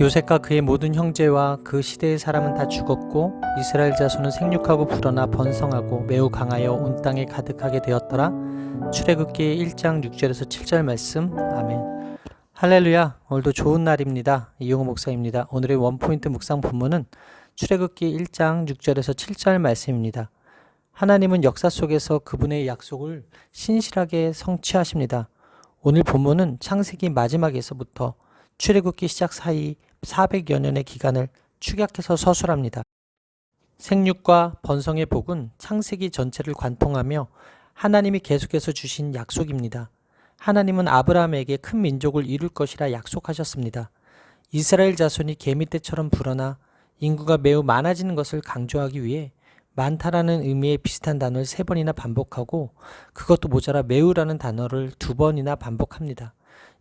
요셉과 그의 모든 형제와 그 시대의 사람은 다 죽었고 이스라엘 자손은 생육하고 불어나 번성하고 매우 강하여 온 땅에 가득하게 되었더라. 출애굽기 1장 6절에서 7절 말씀. 아멘. 할렐루야. 오늘도 좋은 날입니다. 이용호 목사입니다. 오늘의 원포인트 묵상 본문은 출애굽기 1장 6절에서 7절 말씀입니다. 하나님은 역사 속에서 그분의 약속을 신실하게 성취하십니다. 오늘 본문은 창세기 마지막에서부터 출애굽기 시작 사이 400여 년의 기간을 축약해서 서술합니다. 생육과 번성의 복은 창세기 전체를 관통하며 하나님이 계속해서 주신 약속입니다. 하나님은 아브라함에게 큰 민족을 이룰 것이라 약속하셨습니다. 이스라엘 자손이 개미떼처럼 불어나 인구가 매우 많아지는 것을 강조하기 위해 많다라는 의미의 비슷한 단어를 세 번이나 반복하고 그것도 모자라 매우라는 단어를 두 번이나 반복합니다.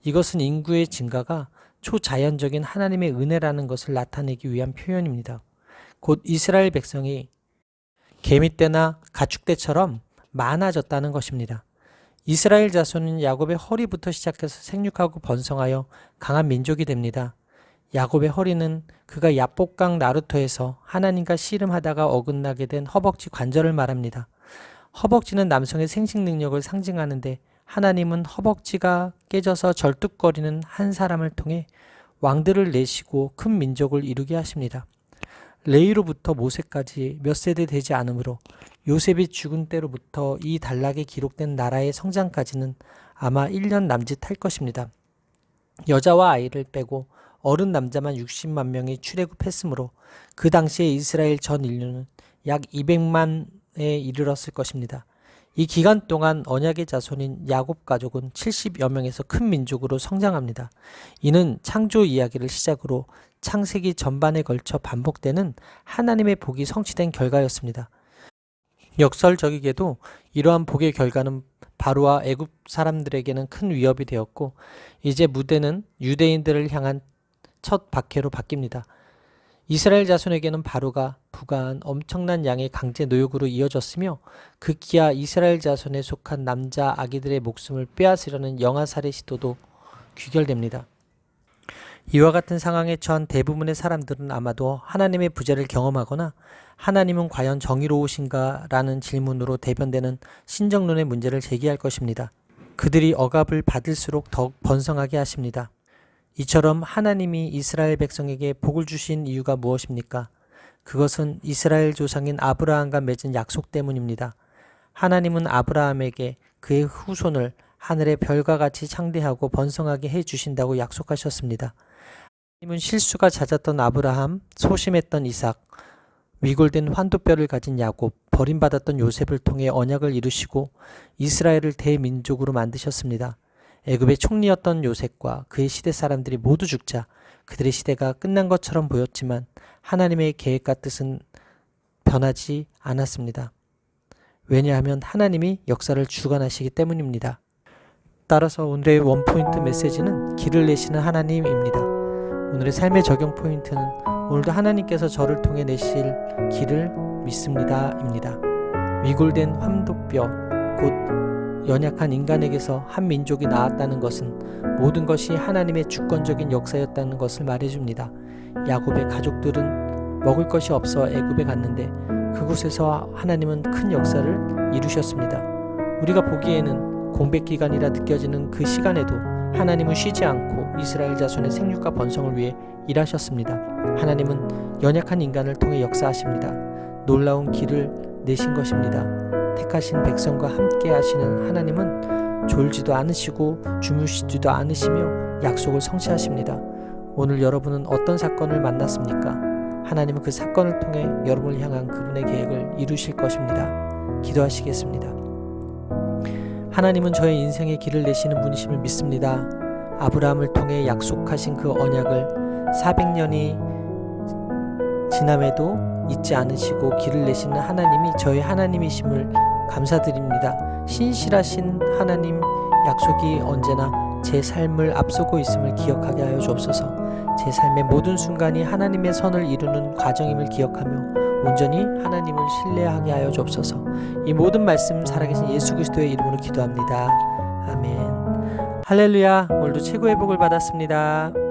이것은 인구의 증가가 초자연적인 하나님의 은혜라는 것을 나타내기 위한 표현입니다. 곧 이스라엘 백성이 개미떼나 가축떼처럼 많아졌다는 것입니다. 이스라엘 자손은 야곱의 허리부터 시작해서 생육하고 번성하여 강한 민족이 됩니다. 야곱의 허리는 그가 야복강 나루토에서 하나님과 씨름하다가 어긋나게 된 허벅지 관절을 말합니다. 허벅지는 남성의 생식 능력을 상징하는데 하나님은 허벅지가 깨져서 절뚝거리는 한 사람을 통해 왕들을 내시고 큰 민족을 이루게 하십니다. 레이로부터 모세까지 몇 세대 되지 않으므로 요셉이 죽은 때로부터 이 단락에 기록된 나라의 성장까지는 아마 1년 남짓 할 것입니다. 여자와 아이를 빼고 어른 남자만 60만 명이 출애굽했으므로 그 당시에 이스라엘 전 인류는 약 200만에 이르렀을 것입니다. 이 기간 동안 언약의 자손인 야곱 가족은 70여 명에서 큰 민족으로 성장합니다. 이는 창조 이야기를 시작으로 창세기 전반에 걸쳐 반복되는 하나님의 복이 성취된 결과였습니다. 역설적이게도 이러한 복의 결과는 바로와 애굽 사람들에게는 큰 위협이 되었고 이제 무대는 유대인들을 향한 첫 박해로 바뀝니다. 이스라엘 자손에게는 바로가 부가한 엄청난 양의 강제 노역으로 이어졌으며 극기야 이스라엘 자손에 속한 남자 아기들의 목숨을 빼앗으려는 영아살해 시도도 귀결됩니다. 이와 같은 상황에 처한 대부분의 사람들은 아마도 하나님의 부재를 경험하거나 하나님은 과연 정의로우신가 라는 질문으로 대변되는 신정론의 문제를 제기할 것입니다. 그들이 억압을 받을수록 더욱 번성하게 하십니다. 이처럼 하나님이 이스라엘 백성에게 복을 주신 이유가 무엇입니까? 그것은 이스라엘 조상인 아브라함과 맺은 약속 때문입니다. 하나님은 아브라함에게 그의 후손을 하늘의 별과 같이 창대하고 번성하게 해 주신다고 약속하셨습니다. 하나님은 실수가 잦았던 아브라함, 소심했던 이삭, 위골된 환도뼈를 가진 야곱, 버림받았던 요셉을 통해 언약을 이루시고 이스라엘을 대민족으로 만드셨습니다. 애굽의 총리였던 요셉과 그의 시대 사람들이 모두 죽자 그들의 시대가 끝난 것처럼 보였지만 하나님의 계획과 뜻은 변하지 않았습니다. 왜냐하면 하나님이 역사를 주관하시기 때문입니다. 따라서 오늘의 원포인트 메시지는 길을 내시는 하나님입니다. 오늘의 삶의 적용 포인트는 오늘도 하나님께서 저를 통해 내실 길을 믿습니다입니다. 위골된 환도뼈 곧 연약한 인간에게서 한 민족이 나왔다는 것은 모든 것이 하나님의 주권적인 역사였다는 것을 말해줍니다. 야곱의 가족들은 먹을 것이 없어 애굽에 갔는데 그곳에서 하나님은 큰 역사를 이루셨습니다. 우리가 보기에는 공백 기간이라 느껴지는 그 시간에도 하나님은 쉬지 않고 이스라엘 자손의 생육과 번성을 위해 일하셨습니다. 하나님은 연약한 인간을 통해 역사하십니다. 놀라운 길을 내신 것입니다. 택하신 백성과 함께 하시는 하나님은 졸지도 않으시고 주무시지도 않으시며 약속을 성취하십니다. 오늘 여러분은 어떤 사건을 만났습니까? 하나님은 그 사건을 통해 여러분을 향한 그분의 계획을 이루실 것입니다. 기도하시겠습니다. 하나님은 저의 인생의 길을 내시는 분이심을 믿습니다. 아브라함을 통해 약속하신 그 언약을 400년이 지남에도 잊지 않으시고 길을 내시는 하나님이 저의 하나님이심을 감사드립니다. 신실하신 하나님 약속이 언제나 제 삶을 앞서고 있음을 기억하게 하여 주옵소서. 제 삶의 모든 순간이 하나님의 선을 이루는 과정임을 기억하며 온전히 하나님을 신뢰하게 하여 주옵소서. 이 모든 말씀 살아계신 예수 그리스도의 이름으로 기도합니다. 아멘. 할렐루야. 오늘도 최고의 복을 받았습니다.